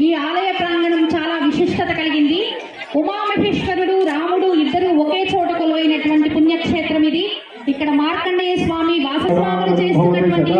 ఈ ఆలయ ప్రాంగణం చాలా విశిష్టత కలిగింది ఉమామహేశ్వరుడు రాముడు ఇద్దరు ఒకే చోట కొలువైనటువంటి పుణ్యక్షేత్రం ఇది ఇక్కడ మార్కండేయ స్వామి వాసస్వాములు చేస్తున్నటువంటి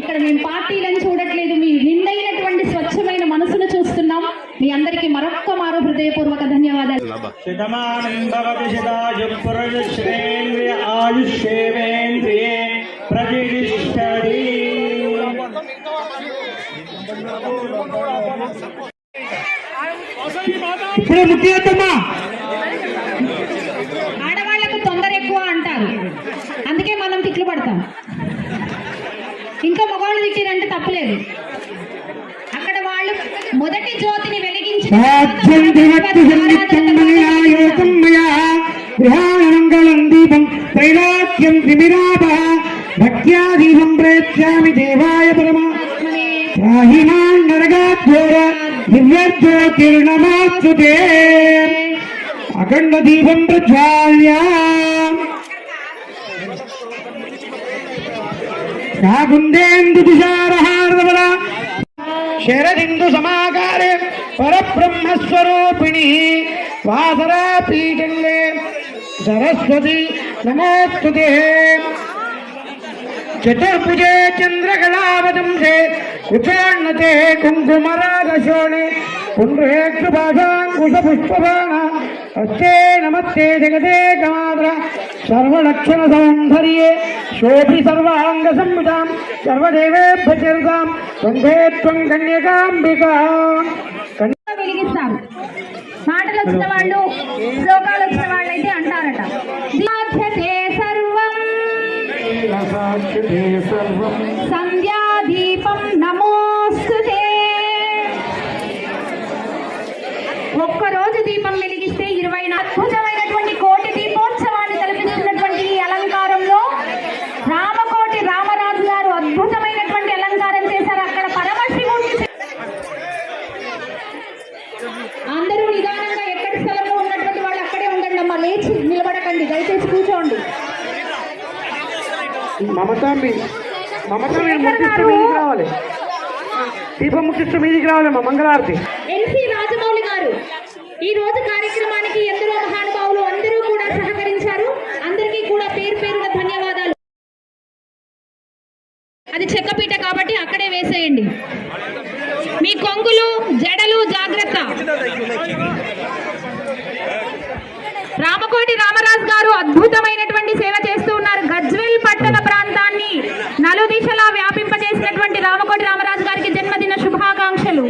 ఇక్కడ మేము పార్టీలను చూడట్లేదు. మీ నిండైనటువంటి స్వచ్ఛమైన మనసును చూస్తున్నాం. మీ అందరికీ మరొక్క మారు హృదయపూర్వక ధన్యవాదాలు. ఇప్పుడే ముఖ్యమా మగవాళ్ళు తిట్టిరంటే తప్పలేదు. అక్కడ వాళ్ళు మొదటి జ్యోతిని వెలిగించి సాధ్యం విభక్తి సంయుక్తం మలయాయోగం మయా గృహాణమంగళం దీపం త్రైలోక్యం త్రిమిరాప భక్త్యా దీపం ప్రేత్యామి దేవాయ పరమా. రాహిమాన్ నరగాధ్యోర దివ్యజ్యోతిర్నమాస్తుతే. అఖండ దీపం ప్రజ్వాల్య. నాగుందేందు తుషారహారవల శరదిందు సమాకారే పరబ్రహ్మస్వరూపిణి వాసరా పీఠంగే సరస్వతి నమోస్తుతే. చతుర్భుజే చంద్రకళావతంసే కుచోన్నతే కుంకుమరాగశోణే పుండ్రేక్షుభాషాంకుశ పుష్పబాణ హస్తే నమస్తే జగదే కమాద్ర సర్వలక్షణ సౌందర్యే శోభి సర్వాంగ సంహితాం సర్వదేవేభ్య చరితాం వందే త్వం కన్యకాంబికా వెలిగిస్తాం. మాటలు వచ్చిన వాళ్ళు శ్లోకాలు లేచి నిలబడకండి దయచేసి కూర్చోండి. రావాలి. దీపం ముఖ్యస్థ మీదికి రావాలి మా మంగళారతి. ఎన్సి రాజమౌళి గారు ఈ రోజు కార్యక్రమానికి ఎందరో మహానుభావులు అందరూ కూడా సహకరించారు అందరికీ కూడా పేరు పేరున ధన్యవాదాలు అది చెక్కపీట కాబట్టి అక్కడే వేసేయండి మీ కొంగులు జడలు జాగ్రత్త రామకోటి రామరాజు గారు అద్భుతమైనటువంటి సేవ చేస్తూ ఉన్నారు గజ్వెల్ పట్టణ ప్రాంతాన్ని నలుదిశలా వ్యాపింపజేసినటువంటి రామకోటి రామరాజు గారికి జన్మదిన శుభాకాంక్షలు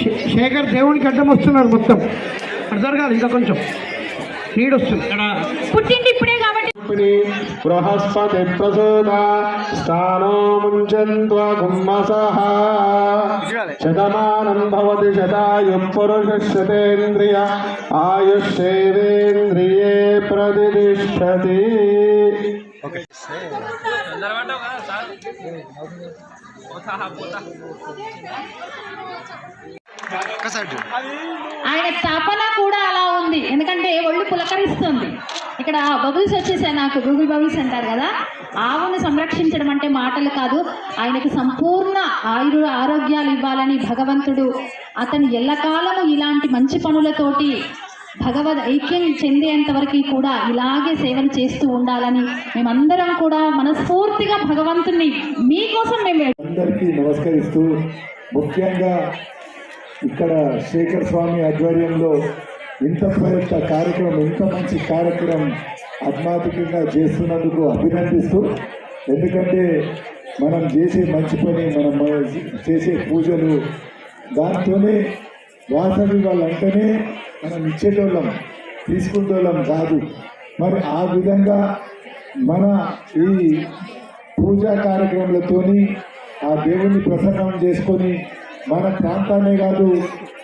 శే- శేఖర్ దేవునికి అడ్డం వస్తున్నారు మొత్తం. అటు జరగాలి ఇంకా కొంచెం. ఇప్పుడే కాబట్టి. బృహస్పతి ప్రసూత. స్థానో ముంచన్త్వా గుమ్మసః. శతమానం భవతి శతాయు పురుషశతేంద్రియ ఆయుష్యేంద్రియే ప్రతిష్టతి. ఆయన తపన కూడా అలా ఉంది. ఎందుకంటే ఒళ్ళు పులకరిస్తుంది. ఇక్కడ బబుల్స్ వచ్చేసాయి నాకు. గూగుల్ బబుల్స్ అంటారు కదా. ఆవును సంరక్షించడం అంటే మాటలు కాదు. ఆయనకు సంపూర్ణ ఆయురు ఆరోగ్యాలు ఇవ్వాలని భగవంతుడు అతను ఎల్లకాలము ఇలాంటి మంచి పనులతోటి భగవద్ ఐక్యం చెందేంత వరకు కూడా ఇలాగే సేవలు చేస్తూ ఉండాలని మేమందరం కూడా మనస్ఫూర్తిగా భగవంతుని మీకోసం మేము అందరికీ నమస్కరిస్తూ ముఖ్యంగా ఇక్కడ శేఖర్ స్వామి ఆధ్వర్యంలో ఇంత పెద్ద కార్యక్రమం ఇంత మంచి కార్యక్రమం ఆత్మాతికంగా చేస్తున్నందుకు అభినందిస్తూ ఎందుకంటే మనం చేసే మంచి పని మనం చేసే పూజలు దాంతోనే వాసవి వాళ్ళంటేనే మనం ఇచ్చేటోళ్ళం తీసుకునేటోళ్ళం కాదు. మరి ఆ విధంగా మన ఈ పూజా కార్యక్రమాలతోని ఆ దేవుణ్ణి ప్రసన్నం చేసుకొని మన ప్రాంతాన్నే కాదు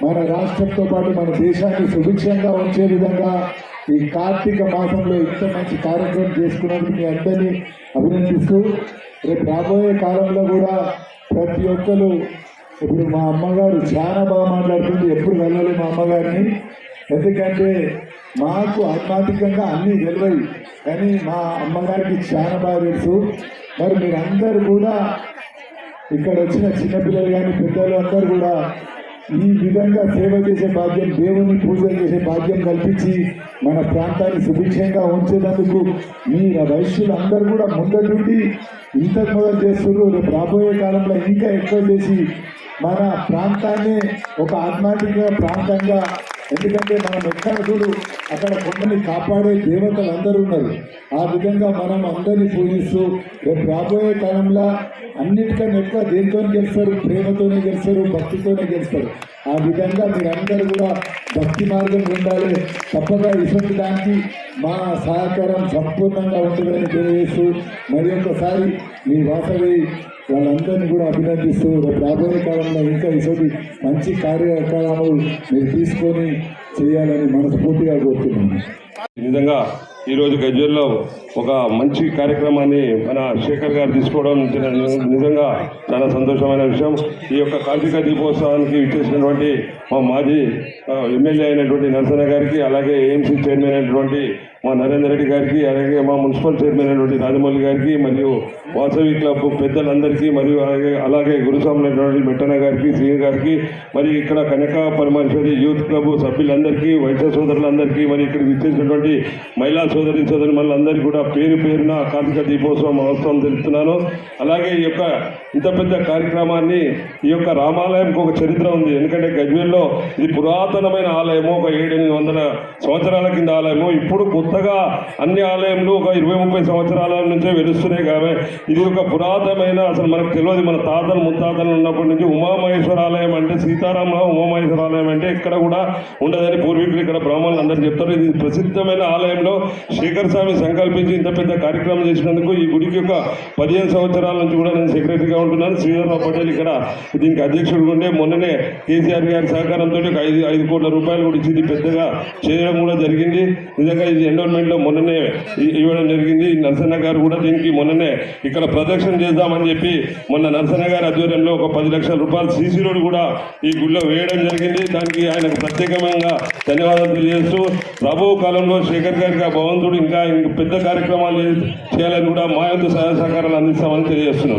మన రాష్ట్రంతో పాటు మన దేశాన్ని సుభిక్షంగా ఉంచే విధంగా ఈ కార్తీక మాసంలో ఇంత మంచి కార్యక్రమం చేసుకున్నందుకు మీ అందరినీ అభినందిస్తూ రేపు రాబోయే కాలంలో కూడా ప్రతి ఒక్కరు ఇప్పుడు మా అమ్మగారు చాలా బాగా మాట్లాడుతుంది ఎప్పుడు వెళ్ళాలి మా అమ్మగారిని. ఎందుకంటే మాకు ఆత్మాతికంగా అన్నీ తెలియదు కానీ మా అమ్మగారికి చాలా బాగా తెలుసు. మరి మీరందరూ కూడా ఇక్కడ వచ్చిన చిన్నపిల్లలు కానీ పెద్దలు అందరూ కూడా ఈ విధంగా సేవ చేసే భాగ్యం దేవుని పూజలు చేసే భాగ్యం కల్పించి మన ప్రాంతాన్ని సుభిక్షంగా ఉంచేందుకు మీ వైశ్యులు అందరూ కూడా ముందటి ఇంతకు మొదలు చేస్తున్నారు. రేపు రాబోయే కాలంలో ఇంకా ఎక్కువ చేసి మన ప్రాంతాన్ని ఒక ఆత్మాధిక ప్రాంతంగా ఎందుకంటే మనం ఎక్కడ చూడు అక్కడ కొండని కాపాడే దేవతలు అందరూ ఉన్నారు. ఆ విధంగా మనం అందరినీ పూజిస్తూ రేపు రాబోయే కాలంలో అన్నిటికన్నా ఎక్కువ దేంతో గెలుస్తారు? ప్రేమతోనే గెలుస్తారు భక్తితోనే గెలుస్తారు. ఆ విధంగా మీరందరూ కూడా భక్తి మార్గం ఉండాలి. తప్పక ఇటువంటి దానికి మా సహకారం సంపూర్ణంగా ఉంటుందని తెలియజేస్తూ మరి ఒకసారి మీ వాసవి వాళ్ళందరినీ కూడా అభినందిస్తూ రాబోయే కాలంలో ఇంకా ఇటువంటి మంచి కార్యక్రమాలు మీరు తీసుకొని చేయాలని మనస్ఫూర్తిగా కోరుతున్నాను. ఈ విధంగా ఈరోజు గజ్వేల్లో ఒక మంచి కార్యక్రమాన్ని మన శేఖర్ గారు తీసుకోవడం నిజంగా చాలా సంతోషమైన విషయం. ఈ యొక్క కార్తీక దీపోత్సవానికి ఇచ్చేసినటువంటి మా మాజీ ఎమ్మెల్యే అయినటువంటి నరసన్న గారికి అలాగే ఏఎంసీ చైర్మన్ అయినటువంటి మా నరేందర్ రెడ్డి గారికి అలాగే మా మున్సిపల్ చైర్మన్ అయినటువంటి రాజమౌళి గారికి మరియు వాసవి క్లబ్ పెద్దలందరికీ మరియు అలాగే అలాగే గురుస్వాములైనటువంటి మెట్టన్న గారికి సీఎం గారికి మరి ఇక్కడ కనక పరమేశ్వరి యూత్ క్లబ్ సభ్యులందరికీ వైద్య సోదరులందరికీ మరి ఇక్కడికి ఇచ్చేసినటువంటి మహిళా సోదరి సోదరి మనందరికీ కూడా పేరు పేరున కార్తీక దీపోత్సవం మహోత్సవం తెలుపుతున్నాను అలాగే ఈ యొక్క ఇంత పెద్ద కార్యక్రమాన్ని ఈ యొక్క రామాలయంకి ఒక చరిత్ర ఉంది. ఎందుకంటే గజ్వేల్లో ఇది పురాతనమైన ఆలయము. ఒక ఏడెనిమిది వందల సంవత్సరాల కింద ఆలయము. ఇప్పుడు కొత్తగా అన్ని ఆలయంలో ఒక ఇరవై ముప్పై సంవత్సరాల నుంచే వెలుస్తున్నాయి. కాబట్టి ఇది ఒక పురాతనమైన అసలు మనకు తెలియదు. మన తాతలు ముత్తాతలు ఉన్నప్పటి నుంచి ఉమామహేశ్వర ఆలయం అంటే సీతారామరావు ఉమామహేశ్వర ఆలయం అంటే ఇక్కడ కూడా ఉండదని పూర్వీకులు ఇక్కడ బ్రాహ్మణులు అందరూ చెప్తారు. ఇది ప్రసిద్ధమైన ఆలయంలో శేఖర్ స్వామి సంకల్పించి ఇంత పెద్ద కార్యక్రమం చేసినందుకు ఈ గుడికి ఒక పదిహేను సంవత్సరాల నుంచి కూడా నేను సెక్రటరీగా ఉంటున్నాను. శ్రీధర్రావు పటేల్ ఇక్కడ దీనికి అధ్యక్షుడు ఉండే. మొన్ననే కేసీఆర్ గారి సహకారంతో ఒక ఐదు ఐదు కోట్ల రూపాయలు కూడా ఇచ్చింది. పెద్దగా చేయడం కూడా జరిగింది. నిజంగా ఇది ఎండోన్మెంట్లో మొన్ననే ఇవ్వడం జరిగింది. ఈ నరసన్న గారు కూడా దీనికి మొన్ననే ఇక్కడ ప్రదక్షిణ చేద్దామని చెప్పి మొన్న నరసన్న గారి ఆధ్వర్యంలో ఒక పది లక్షల రూపాయలు సీసీ రోడ్ కూడా ఈ గుడిలో వేయడం జరిగింది. దానికి ఆయనకు ప్రత్యేకంగా ధన్యవాదాలు తెలియజేస్తూ రాబో కాలంలో శేఖర్ గారికి ఆ భగవంతుడు ఇంకా పెద్ద కార్యక్రమం కార్యక్రమాలు చేయాలని కూడా మా యొక్క సహాయ సహకారాలు అందిస్తామని తెలియజేస్తున్నాను